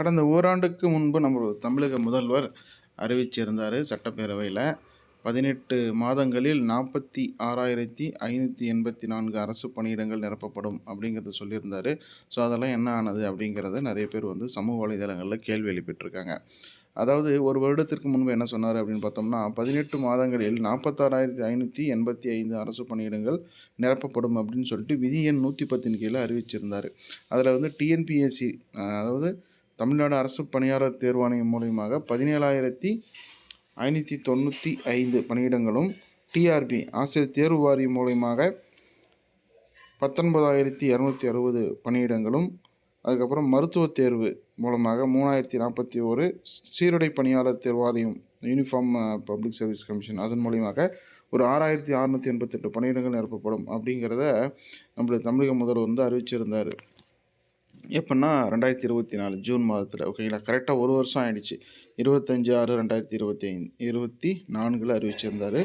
கடந்த ஓராண்டுக்கு முன்பு நம்ம தமிழக முதல்வர் அறிவிச்சிருந்தார் சட்டப்பேரவையில். பதினெட்டு மாதங்களில் நாற்பத்தி ஆறாயிரத்தி ஐநூற்றி எண்பத்தி நான்கு அரசு பணியிடங்கள் நிரப்பப்படும் அப்படிங்கிறத சொல்லியிருந்தார். ஸோ அதெல்லாம் என்ன ஆனது அப்படிங்கிறத நிறைய பேர் வந்து சமூக வலைதளங்களில் கேள்வி எழுப்பிட்டுருக்காங்க. அதாவது ஒரு வருடத்திற்கு முன்பு என்ன சொன்னார் அப்படின்னு பார்த்தோம்னா பதினெட்டு மாதங்களில் நாற்பத்தாறாயிரத்தி ஐநூற்றி எண்பத்தி ஐந்து அரசு பணியிடங்கள் நிரப்பப்படும் அப்படின்னு சொல்லிட்டு விதி எண் நூற்றி பத்தின் கீழே அறிவிச்சிருந்தார். அதில் வந்து டிஎன்பிஎஸ்சி அதாவது தமிழ்நாடு அரசு பணியாளர் தேர்வாணையம் மூலியமாக பதினேழாயிரத்தி ஐநூற்றி தொண்ணூற்றி ஐந்து பணியிடங்களும் டிஆர்பி ஆசிரியர் தேர்வு வாரியம் மூலயமாக பத்தொன்பதாயிரத்தி இரநூத்தி அறுபது பணியிடங்களும் அதுக்கப்புறம் மருத்துவ தேர்வு மூலமாக மூணாயிரத்தி நாற்பத்தி ஒரு சீருடை பணியாளர் தேர்வாலயம் யூனிஃபார்ம் பப்ளிக் சர்வீஸ் கமிஷன் அதன் மூலியமாக ஒரு ஆறாயிரத்தி அறநூற்றி எண்பத்தெட்டு பணியிடங்கள் நிரப்பப்படும். அப்படிங்கிறத நம்மளுடைய தமிழக முதல்வர் வந்து அறிவிச்சிருந்தார். எப்படின்னா ரெண்டாயிரத்தி இருபத்தி நாலு ஜூன் மாதத்தில் ஓகேங்களா கரெக்டாக ஒரு வருஷம் ஆயிடுச்சு. இருபத்தஞ்சி ஆறு ரெண்டாயிரத்தி இருபத்தி ஐந்து இருபத்தி நான்கில் அறிவிச்சிருந்தார்.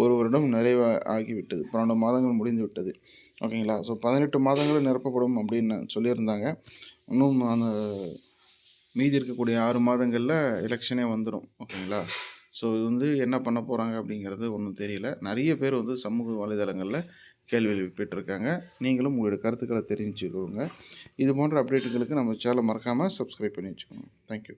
ஒரு வருடம் நிறைவு ஆகிவிட்டது. பன்னெண்டு மாதங்கள் முடிந்து விட்டது. ஓகேங்களா ஸோ பதினெட்டு மாதங்கள் நிரப்பப்படும் அப்படின்னு சொல்லியிருந்தாங்க. இன்னும் அந்த மீதி இருக்கக்கூடிய ஆறு மாதங்களில் எலெக்ஷனே வந்துடும் ஓகேங்களா ஸோ இது வந்து என்ன பண்ண போகிறாங்க அப்படிங்கிறது ஒன்றும் தெரியல. நிறைய பேர் வந்து சமூக வலைதளங்களில் கேள்வி எழுப்பிட்டுருக்காங்க. நீங்களும் உங்களுடைய கருத்துக்களை தெரிஞ்சுக்கோங்க. இது போன்ற அப்டேட்டுகளுக்கு நம்ம சேனலை மறக்காமல் சப்ஸ்கிரைப் பண்ணி வச்சுக்கோங்க. தேங்க்யூ